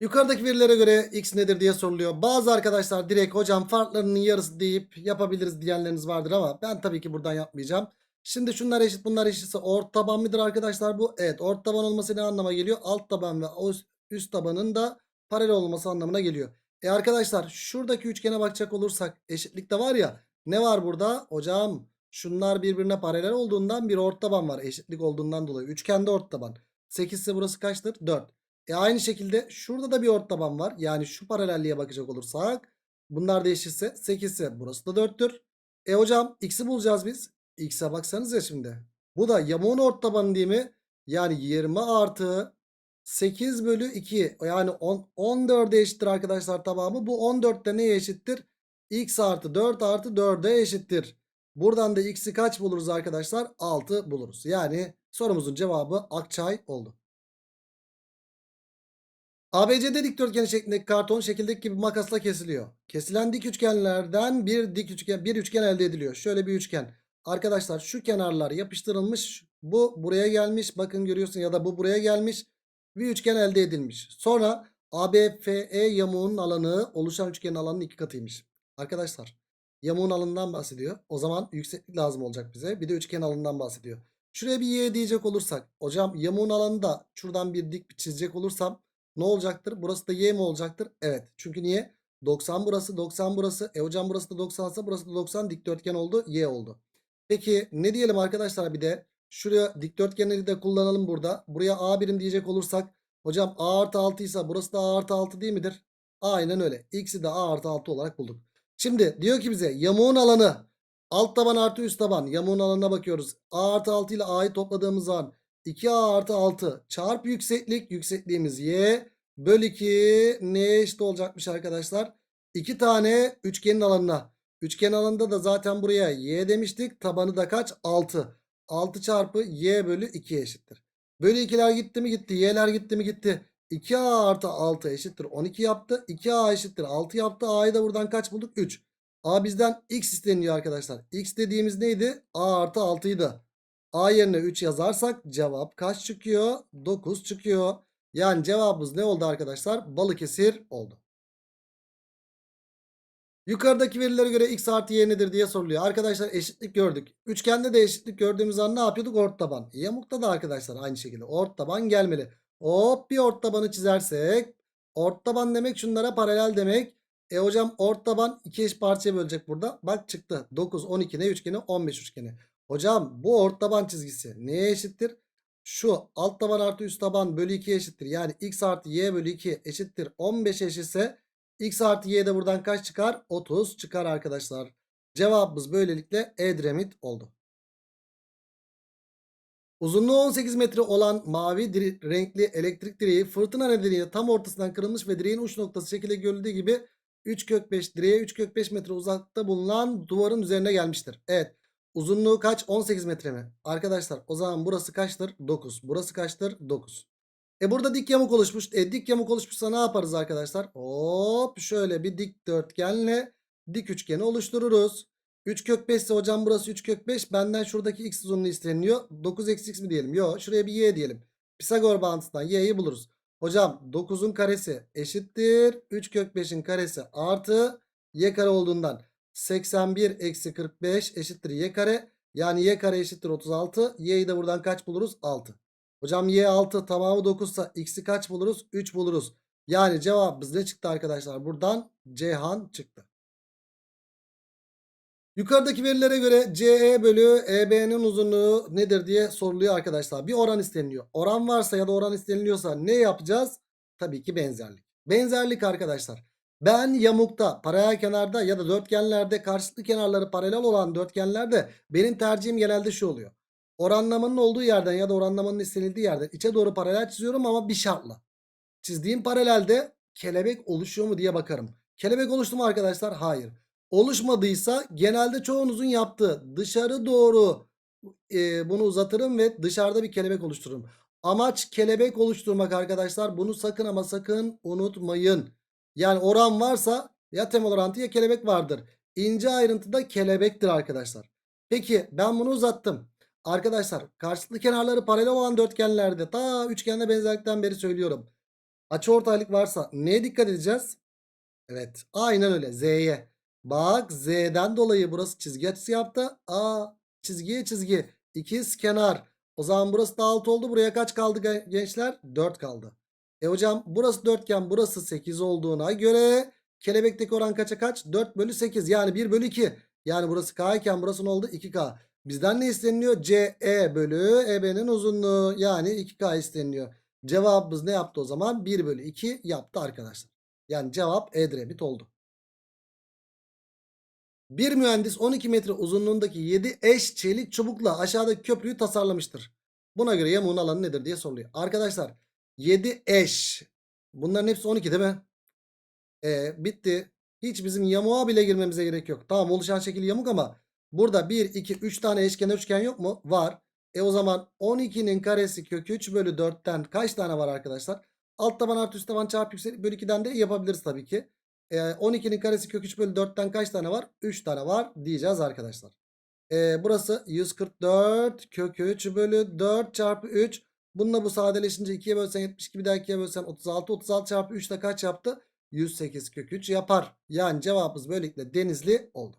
Yukarıdaki verilere göre x nedir diye soruluyor. Bazı arkadaşlar direkt hocam farklarının yarısı deyip yapabiliriz diyenleriniz vardır ama ben tabii ki buradan yapmayacağım. Şimdi şunlar eşit bunlar eşitse ort taban mıdır arkadaşlar bu? Evet ort taban olması ne anlama geliyor? Alt taban ve üst, tabanın da paralel olması anlamına geliyor. E arkadaşlar şuradaki üçgene bakacak olursak eşitlikte var ya ne var burada? Hocam şunlar birbirine paralel olduğundan bir ort taban var eşitlik olduğundan dolayı. Üçgende ort taban. 8 ise burası kaçtır? 4. E aynı şekilde şurada da bir ort taban var. Yani şu paralelliğe bakacak olursak bunlar da eşitse 8 ise burası da 4'tür. E hocam x'i bulacağız biz. X'e baksanız ya şimdi. Bu da yamuğun ort tabanı değil mi? Yani 20 artı 8 bölü 2 yani 10, 14'e eşittir arkadaşlar tamamı. Bu 14 de neye eşittir? x artı 4 artı 4'e eşittir. Buradan da x'i kaç buluruz arkadaşlar? 6 buluruz. Yani sorumuzun cevabı Akçay oldu. ABCD dikdörtgeni şeklindeki karton şekildeki gibi makasla kesiliyor. Kesilen dik üçgenlerden bir dik üçgen bir üçgen elde ediliyor. Şöyle bir üçgen. Arkadaşlar şu kenarlar yapıştırılmış. Bu buraya gelmiş. Bakın görüyorsun ya da bu buraya gelmiş. Bir üçgen elde edilmiş. Sonra ABFE yamuğunun alanı oluşan üçgenin alanının iki katıymış. Arkadaşlar yamuğun alanından bahsediyor. O zaman yükseklik lazım olacak bize. Bir de üçgen alanından bahsediyor. Şuraya bir y diyecek olursak. Hocam yamuğun alanı da şuradan bir dik çizecek olursam ne olacaktır? Burası da y mi olacaktır? Evet. Çünkü niye? 90 burası 90 burası. E hocam burası da 90 ise burası da 90 dikdörtgen oldu. Y oldu. Peki ne diyelim arkadaşlar bir de? Şuraya dikdörtgenleri de kullanalım burada. Buraya A birim diyecek olursak. Hocam A artı 6 ise burası da A artı 6 değil midir? Aynen öyle. X'i de A artı 6 olarak bulduk. Şimdi diyor ki bize yamuğun alanı alt taban artı üst taban. Yamuğun alanına bakıyoruz. A artı 6 ile A'yı topladığımız zaman 2A artı 6 çarp yükseklik. Yüksekliğimiz Y. Böl 2 neye eşit olacakmış arkadaşlar? 2 tane üçgenin alanına. Üçgen alanında da zaten buraya Y demiştik. Tabanı da kaç? 6. 6 çarpı Y bölü 2 eşittir. Bölü 2'ler gitti mi gitti. Y'ler gitti mi gitti. 2A artı 6 eşittir 12 yaptı. 2A eşittir 6 yaptı. A'yı da buradan kaç bulduk? 3. A bizden X isteniyor arkadaşlar. X dediğimiz neydi? A artı 6'ydı. A yerine 3 yazarsak cevap kaç çıkıyor? 9 çıkıyor. Yani cevabımız ne oldu arkadaşlar? Balıkesir oldu. Yukarıdaki verilere göre x artı y nedir diye soruluyor. Arkadaşlar eşitlik gördük. Üçgende de eşitlik gördüğümüz an ne yapıyorduk? Ort taban. Yamukta da arkadaşlar aynı şekilde ort taban gelmeli. Hop bir ort tabanı çizersek. Ort taban demek şunlara paralel demek. E hocam ort taban iki eş parçaya bölecek burada. Bak çıktı. 9, 12 ne üçgeni? 15 üçgeni. Hocam bu ort taban çizgisi neye eşittir? Şu alt taban artı üst taban bölü 2 eşittir. Yani x artı y bölü 2 eşittir. 15 eşitse x artı y de buradan kaç çıkar? 30 çıkar arkadaşlar. Cevabımız böylelikle Edremit oldu. Uzunluğu 18 metre olan mavi renkli elektrik direği fırtına nedeniyle tam ortasından kırılmış ve direğin uç noktası şekilde görüldüğü gibi 3 kök 5 direğe 3 kök 5 metre uzakta bulunan duvarın üzerine gelmiştir. Evet. Uzunluğu kaç? 18 metre mi? Arkadaşlar o zaman burası kaçtır? 9. Burası kaçtır? 9. E burada dik yamuk oluşmuş. E dik yamuk oluşmuşsa ne yaparız arkadaşlar? Hop şöyle bir dikdörtgenle dik üçgeni oluştururuz. 3 kök 5 ise hocam burası 3 kök 5. Benden şuradaki x uzunluğu isteniyor. 9 eksi x mi diyelim? Yok şuraya bir y diyelim. Pisagor bağıntısından y'yi buluruz. Hocam 9'un karesi eşittir. 3 kök 5'in karesi artı y kare olduğundan 81 eksi 45 eşittir y kare. Yani y kare eşittir 36. Y'yi de buradan kaç buluruz? 6. Hocam y 6 tamamı 9 ise x'i kaç buluruz? 3 buluruz. Yani cevabımız ne çıktı arkadaşlar? Buradan Ceyhan çıktı. Yukarıdaki verilere göre CE bölü EB'nin uzunluğu nedir diye soruluyor arkadaşlar. Bir oran isteniliyor. Oran varsa ya da oran isteniliyorsa ne yapacağız? Tabii ki benzerlik. Benzerlik arkadaşlar. Ben yamukta, paralel kenarda ya da dörtgenlerde karşılıklı kenarları paralel olan dörtgenlerde benim tercihim genelde şu oluyor. Oranlamanın olduğu yerden ya da oranlamanın istenildiği yerden içe doğru paralel çiziyorum ama bir şartla. Çizdiğim paralelde kelebek oluşuyor mu diye bakarım. Kelebek oluştu mu arkadaşlar? Hayır. Oluşmadıysa genelde çoğunuzun yaptığı dışarı doğru e, bunu uzatırım ve dışarıda bir kelebek oluştururum. Amaç kelebek oluşturmak arkadaşlar. Bunu sakın ama sakın unutmayın. Yani oran varsa ya temel orantı ya kelebek vardır. İnce ayrıntıda kelebektir arkadaşlar. Peki ben bunu uzattım. Arkadaşlar karşılıklı kenarları paralel olan dörtgenlerde ta üçgende benzerlikten beri söylüyorum. Açıortaylık varsa neye dikkat edeceğiz? Evet. Aynen öyle. Z'ye. Bak Z'den dolayı burası çizgi açısı yaptı. A çizgiye çizgi. İkiz kenar. O zaman burası da 6 oldu. Buraya kaç kaldı ge- gençler? 4 kaldı. E hocam burası dörtgen burası 8 olduğuna göre kelebekteki oran kaça kaç? 4 bölü 8 yani 1 bölü 2. Yani burası K iken burası ne oldu? 2K. Bizden ne isteniliyor? CE bölü EB'nin uzunluğu yani 2K isteniliyor. Cevabımız ne yaptı o zaman? 1 bölü 2 yaptı arkadaşlar. Yani cevap Edremit oldu. Bir mühendis 12 metre uzunluğundaki 7 eş çelik çubukla aşağıdaki köprüyü tasarlamıştır. Buna göre yamuğun alanı nedir diye soruluyor. Arkadaşlar 7 eş. Bunların hepsi 12 değil mi? E, bitti. Hiç bizim yamuğa bile girmemize gerek yok. Tamam oluşan şekil yamuk ama burada 1, 2, 3 tane eşkenar üçgen yok mu? Var. E o zaman 12'nin karesi kök 3 bölü 4'ten kaç tane var arkadaşlar? Alt taban artı üst taban çarpı yükselik bölü 2'den de yapabiliriz tabii ki. E, 12'nin karesi kök 3 bölü 4'ten kaç tane var? 3 tane var diyeceğiz arkadaşlar. E, burası 144 kök 3 bölü 4 çarpı 3. Bununla bu sadeleşince 2'ye bölsen 72 bir daha 2'ye bölsen 36. 36 çarpı 3 de kaç yaptı? 108 kök 3 yapar. Yani cevabımız böylelikle denizli oldu.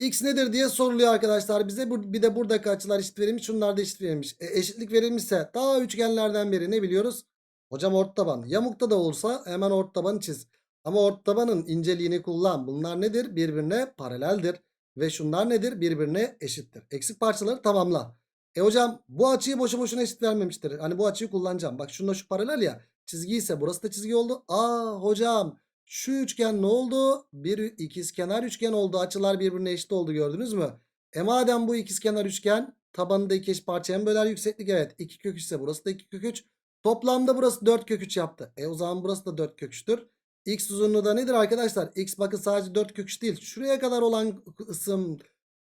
X nedir diye soruluyor arkadaşlar bize. Bir de buradaki açılar eşit verilmiş. Şunlar da eşit verilmiş. E, eşitlik verilmişse daha üçgenlerden biri ne biliyoruz? Hocam ortaban. Yamukta da olsa hemen ortabanı çiz. Ama ortabanın inceliğini kullan. Bunlar nedir? Birbirine paraleldir. Ve şunlar nedir? Birbirine eşittir. Eksik parçaları tamamla. E hocam bu açıyı boşu boşuna eşit vermemiştir. Hani bu açıyı kullanacağım. Bak şununla şu paralel ya. Çizgi ise burası da çizgi oldu. Aa hocam şu üçgen ne oldu? Bir ikizkenar üçgen oldu. Açılar birbirine eşit oldu gördünüz mü? E madem bu ikizkenar üçgen tabanında iki eşit parçaya mı böler yükseklik? Evet. 2 kök 3 ise burası da 2 kök 3. Toplamda burası 4 kök 3 yaptı. E o zaman burası da 4 kök 3'tür. X uzunluğu da nedir arkadaşlar? X bakın sadece 4 kök 3 değil. Şuraya kadar olan kısım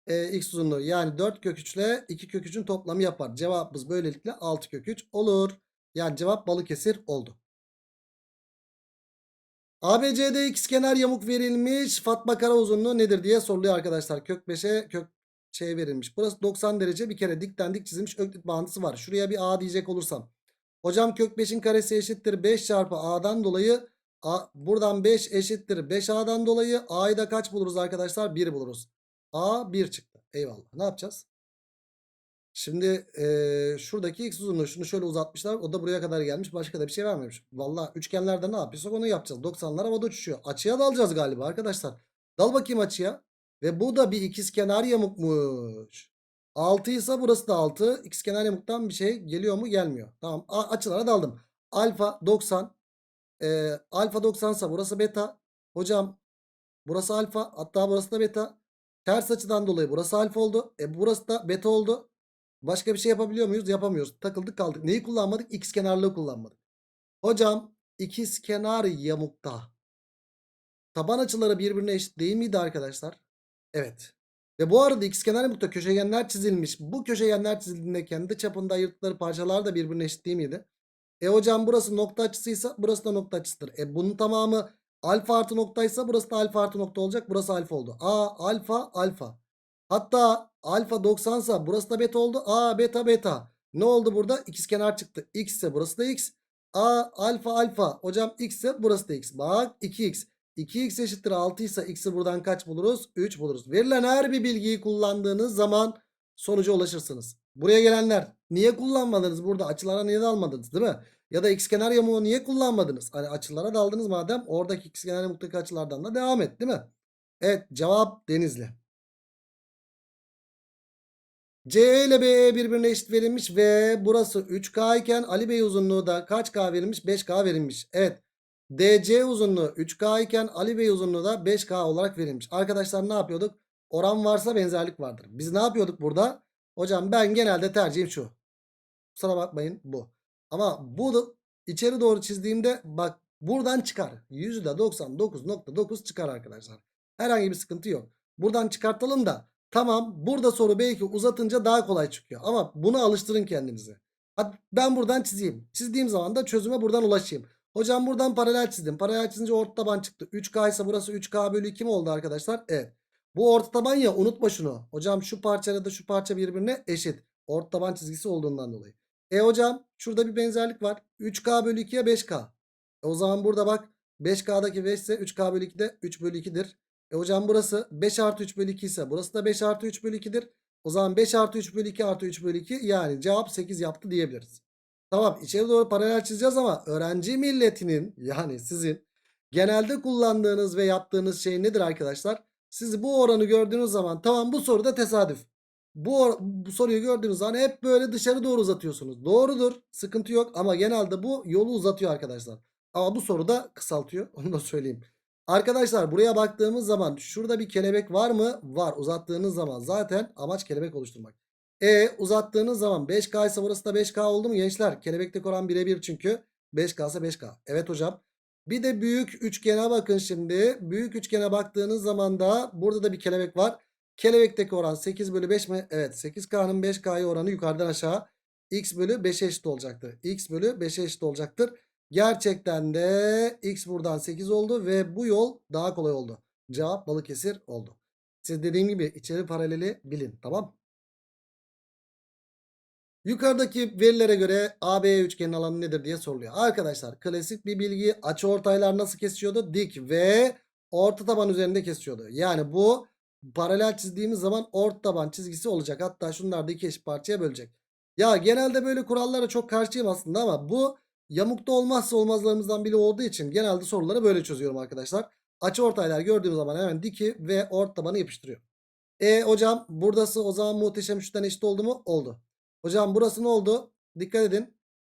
e, X uzunluğu. Yani 4 kök 3 ile 2 kök 3'ün toplamı yapar. Cevabımız böylelikle 6 kök 3 olur. Yani cevap Balıkesir oldu. ABCD ikizkenar yamuk verilmiş. Fatma kara uzunluğu nedir diye soruluyor arkadaşlar. Kök 5'e kök şey verilmiş. Burası 90 derece bir kere dikten dik çizilmiş öklit bağıntısı var. Şuraya bir A diyecek olursam. Hocam kök 5'in karesi eşittir 5 çarpı A'dan dolayı A, buradan 5 eşittir 5A'dan dolayı A'yı da kaç buluruz arkadaşlar? 1 buluruz. A 1 çıktı. Eyvallah. Ne yapacağız? Şimdi eee, şuradaki x uzunluğu şunu şöyle uzatmışlar. O da buraya kadar gelmiş. Başka da bir şey vermemiş. Valla üçgenlerde ne yapıyorsak onu yapacağız. 90'lar havada uçuşuyor. Açıya dalacağız galiba arkadaşlar. Dal bakayım açıya. Ve bu da bir ikizkenar yamukmuş. 6 ise burası da 6. İkizkenar yamuktan bir şey geliyor mu? Gelmiyor. Tamam. A- açılara daldım. Alfa 90. Eee, alfa 90 ise burası beta. Hocam burası alfa. Hatta burası da beta. Ters açıdan dolayı burası alfa oldu. E burası da beta oldu. Başka bir şey yapabiliyor muyuz? Yapamıyoruz. Takıldık kaldık. Neyi kullanmadık? X kenarlığı kullanmadık. Hocam ikiz kenar yamukta. Taban açıları birbirine eşit değil miydi arkadaşlar? Evet. Ve bu arada x kenar yamukta köşegenler çizilmiş. Bu köşegenler çizildiğinde kendi çapında ayırttıkları parçalar da birbirine eşit değil miydi? E hocam burası nokta açısıysa burası da nokta açısıdır. E bunun tamamı alfa artı noktaysa burası da alfa artı nokta olacak. Burası alfa oldu. A alfa alfa. Hatta alfa 90 ise burası da beta oldu. A beta beta. Ne oldu burada? İkizkenar çıktı. X ise burası da X. A alfa alfa. Hocam X ise burası da X. Bak 2X. 2X eşittir 6 ise X'i buradan kaç buluruz? 3 buluruz. Verilen her bir bilgiyi kullandığınız zaman sonuca ulaşırsınız. Buraya gelenler niye kullanmadınız burada? Açılara niye dalmadınız değil mi? Ya da ikizkenar yamuğu niye kullanmadınız? Hani açılara daldınız madem oradaki ikizkenar yamuktaki açılardan da devam et değil mi? Evet cevap Denizli. C ile BE birbirine eşit verilmiş ve burası 3K iken Ali Bey uzunluğu da kaç K verilmiş? 5K verilmiş. Evet. DC uzunluğu 3K iken Ali Bey uzunluğu da 5K olarak verilmiş. Arkadaşlar ne yapıyorduk? Oran varsa benzerlik vardır. Biz ne yapıyorduk burada? Hocam ben genelde tercihim şu. Kusura bakmayın bu. Ama bu da içeri doğru çizdiğimde bak buradan çıkar. %99.9 çıkar arkadaşlar. Herhangi bir sıkıntı yok. Buradan çıkartalım da Tamam burada soru belki uzatınca daha kolay çıkıyor. Ama buna alıştırın kendinizi. Hadi ben buradan çizeyim. Çizdiğim zaman da çözüme buradan ulaşayım. Hocam buradan paralel çizdim. Paralel çizince orta taban çıktı. 3K ise burası 3K bölü 2 mi oldu arkadaşlar? Evet. Bu orta taban ya unutma şunu. Hocam şu parçayla da şu parça birbirine eşit. Orta taban çizgisi olduğundan dolayı. E hocam şurada bir benzerlik var. 3K bölü 2'ye 5K. E o zaman burada bak 5K'daki 5 ise 3K bölü 2 de 3 bölü 2'dir. E hocam burası 5 artı 3 bölü 2 ise burası da 5 artı 3 bölü 2'dir. O zaman 5 artı 3 bölü 2 artı 3 bölü 2 yani cevap 8 yaptı diyebiliriz. Tamam içeri doğru paralel çizeceğiz ama öğrenci milletinin yani sizin genelde kullandığınız ve yaptığınız şey nedir arkadaşlar? Siz bu oranı gördüğünüz zaman tamam bu soruda tesadüf. Bu, bu soruyu gördüğünüz zaman hep böyle dışarı doğru uzatıyorsunuz. Doğrudur sıkıntı yok ama genelde bu yolu uzatıyor arkadaşlar. Ama bu soruda kısaltıyor onu da söyleyeyim. Arkadaşlar buraya baktığımız zaman şurada bir kelebek var mı? Var. Uzattığınız zaman zaten amaç kelebek oluşturmak. E uzattığınız zaman 5K ise burası da 5K oldu mu gençler? Kelebekteki oran birebir çünkü. 5K ise 5K. Evet hocam. Bir de büyük üçgene bakın şimdi. Büyük üçgene baktığınız zaman da burada da bir kelebek var. Kelebekteki oran 8 bölü 5 mi? Evet 8K'nın 5K'ya oranı yukarıdan aşağı. X bölü 5'e eşit olacaktır. X bölü 5'e eşit olacaktır. Gerçekten de X buradan 8 oldu ve bu yol daha kolay oldu. Cevap Balıkesir oldu. Siz dediğim gibi içeri paraleli bilin tamam. Yukarıdaki verilere göre AB üçgenin alanı nedir diye soruluyor. Arkadaşlar klasik bir bilgi açıortaylar nasıl kesiyordu? Dik ve orta taban üzerinde kesiyordu. Yani bu paralel çizdiğimiz zaman orta taban çizgisi olacak. Hatta şunlar da iki eşit parçaya bölecek. Ya genelde böyle kurallara çok karşıyım aslında ama bu yamukta olmazsa olmazlarımızdan biri olduğu için genelde soruları böyle çözüyorum arkadaşlar. Açıortaylar gördüğüm zaman hemen diki ve orta tabanı yapıştırıyor. E hocam buradası o zaman muhteşem üçten eşit oldu mu? Oldu. Hocam burası ne oldu? Dikkat edin.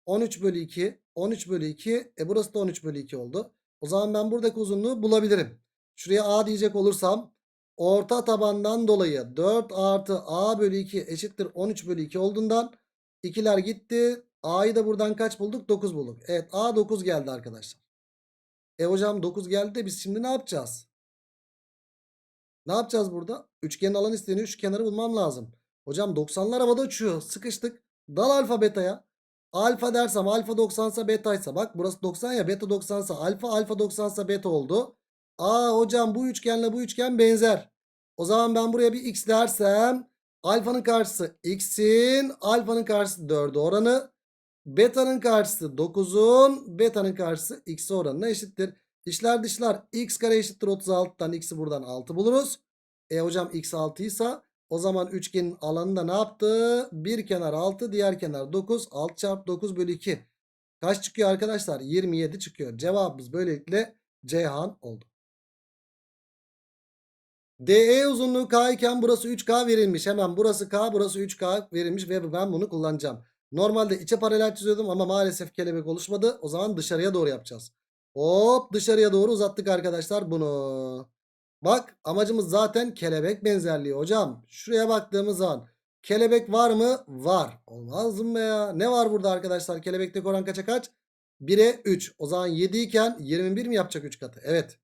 13 bölü 2. 13 bölü 2. E burası da 13 bölü 2 oldu. O zaman ben buradaki uzunluğu bulabilirim. Şuraya A diyecek olursam orta tabandan dolayı 4 artı A bölü 2 eşittir 13 bölü 2 olduğundan ikiler gitti. A'yı da buradan kaç bulduk? 9 bulduk. Evet A 9 geldi arkadaşlar. E hocam 9 geldi de biz şimdi ne yapacağız? Ne yapacağız burada? Üçgenin alanı isteniyor. Şu kenarı bulmam lazım. Hocam 90'lar havada uçuyor. Sıkıştık. Dal alfa beta'ya. Alfa dersem alfa 90 ise beta ise bak burası 90 ya beta 90 ise alfa alfa 90 ise beta oldu. Aa hocam bu üçgenle bu üçgen benzer. O zaman ben buraya bir x dersem alfanın karşısı x'in alfanın karşısı 4'e oranı. Beta'nın karşısı 9'un beta'nın karşısı x'e oranına eşittir. İşler dışlar x kare eşittir 36'dan x'i buradan 6 buluruz. E hocam x 6 ise o zaman üçgenin alanında ne yaptı? Bir kenar 6 diğer kenar 9. 6 çarpı 9 bölü 2. Kaç çıkıyor arkadaşlar? 27 çıkıyor. Cevabımız böylelikle Ceyhan oldu. DE uzunluğu K iken burası 3K verilmiş. Hemen burası K burası 3K verilmiş ve ben bunu kullanacağım. Normalde içe paralel çiziyordum ama maalesef kelebek oluşmadı. O zaman dışarıya doğru yapacağız. Hop dışarıya doğru uzattık arkadaşlar bunu. Bak amacımız zaten kelebek benzerliği hocam. Şuraya baktığımız zaman kelebek var mı? Var. Olmaz mı ya? Ne var burada arkadaşlar? Kelebekteki oran kaça kaç? 1'e 3. O zaman 7 iken 21 mi yapacak 3 katı? Evet.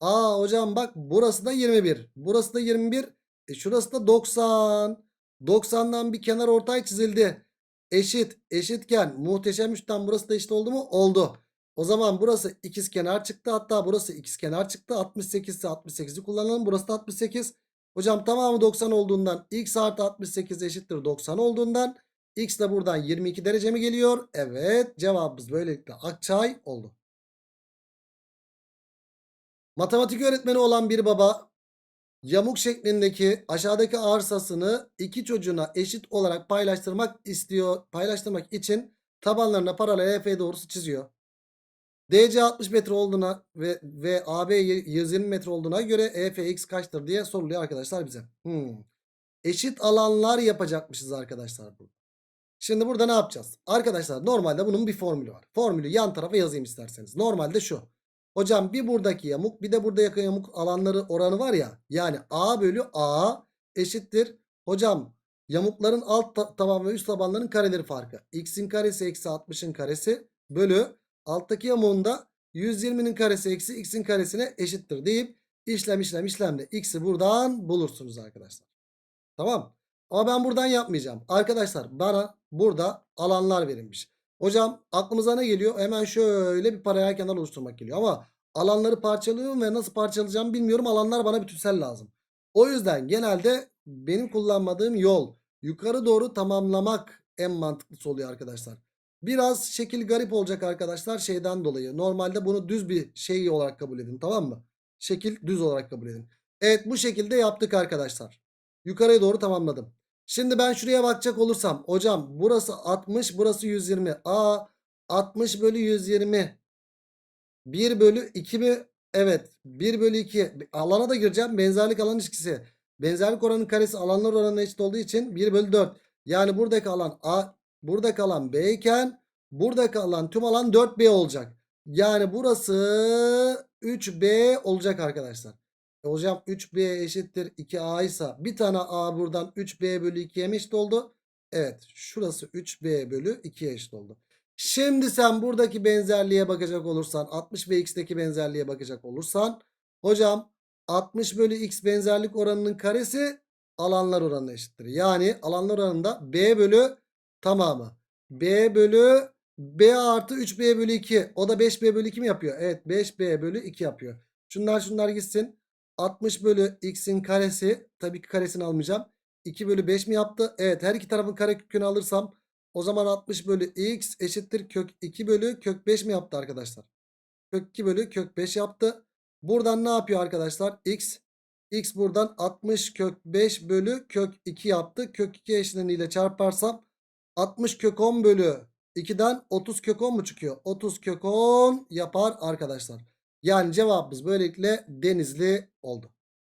Aa hocam bak burası da 21. Burası da 21. E şurası da 90. 90'dan bir kenar ortay çizildi. Eşit. Eşitken muhteşem 3'ten burası da eşit oldu mu? Oldu. O zaman burası ikizkenar çıktı. Hatta burası ikizkenar çıktı. 68 ise 68'i kullanalım. Burası da 68. Hocam tamamı 90 olduğundan x artı 68 eşittir 90 olduğundan x de buradan 22 derece mi geliyor? Evet cevabımız böylelikle Akçay oldu. Matematik öğretmeni olan bir baba yamuk şeklindeki aşağıdaki arsasını iki çocuğuna eşit olarak paylaştırmak istiyor. Paylaştırmak için tabanlarına paralel EF doğrusu çiziyor. DC 60 metre olduğuna ve, ve AB 120 metre olduğuna göre EFX kaçtır diye soruluyor arkadaşlar bize. Hmm. Eşit alanlar yapacakmışız arkadaşlar burada. Şimdi burada ne yapacağız? Arkadaşlar normalde bunun bir formülü var. Formülü yan tarafa yazayım isterseniz. Normalde şu. Hocam bir buradaki yamuk bir de burada yakın yamuk alanları oranı var ya. Yani A bölü A eşittir. Hocam yamukların alt ta taban ve üst tabanların kareleri farkı. X'in karesi eksi 60'ın karesi bölü alttaki yamuğunda 120'nin karesi eksi x'in karesine eşittir deyip işlem işlem işlemle x'i buradan bulursunuz arkadaşlar. Tamam. Ama ben buradan yapmayacağım. Arkadaşlar bana burada alanlar verilmiş. Hocam aklımıza ne geliyor? Hemen şöyle bir paralel kenar oluşturmak geliyor. Ama alanları parçalıyorum ve nasıl parçalayacağımı bilmiyorum. Alanlar bana bütünsel lazım. O yüzden genelde benim kullanmadığım yol yukarı doğru tamamlamak en mantıklısı oluyor arkadaşlar. Biraz şekil garip olacak arkadaşlar şeyden dolayı. Normalde bunu düz bir şey olarak kabul edin tamam mı? Şekil düz olarak kabul edin. Evet bu şekilde yaptık arkadaşlar. Yukarıya doğru tamamladım. Şimdi ben şuraya bakacak olursam hocam burası 60 burası 120. Aa 60 bölü 120. 1 bölü 2 mi? Evet 1 bölü 2. Alana da gireceğim. Benzerlik alan ilişkisi. Benzerlik oranının karesi alanlar oranına eşit olduğu için 1 bölü 4. Yani buradaki alan A buradaki alan B iken buradaki alan tüm alan 4B olacak. Yani burası 3B olacak arkadaşlar. Hocam 3B eşittir 2A ise bir tane A buradan 3B bölü 2'ye mi eşit oldu? Evet şurası 3B bölü 2'ye eşit oldu. Şimdi sen buradaki benzerliğe bakacak olursan 60 ve x'teki benzerliğe bakacak olursan hocam 60 bölü x benzerlik oranının karesi alanlar oranına eşittir. Yani alanlar oranında B bölü tamamı. B bölü B artı 3B bölü 2. O da 5B bölü 2 mi yapıyor? Evet 5B bölü 2 yapıyor. Şunlar şunlar gitsin. 60 bölü x'in karesi. Tabii ki karesini almayacağım. 2 bölü 5 mi yaptı? Evet her iki tarafın kare kökünü alırsam o zaman 60 bölü x eşittir kök 2 bölü kök 5 mi yaptı arkadaşlar? Kök 2 bölü kök 5 yaptı. Buradan ne yapıyor arkadaşlar? X. X buradan 60 kök 5 bölü kök 2 yaptı. Kök 2 eşleniyle çarparsam 60 kök 10 bölü 2'den 30 kök 10 mu çıkıyor? 30 kök 10 yapar arkadaşlar. Yani cevabımız böylelikle denizli oldu.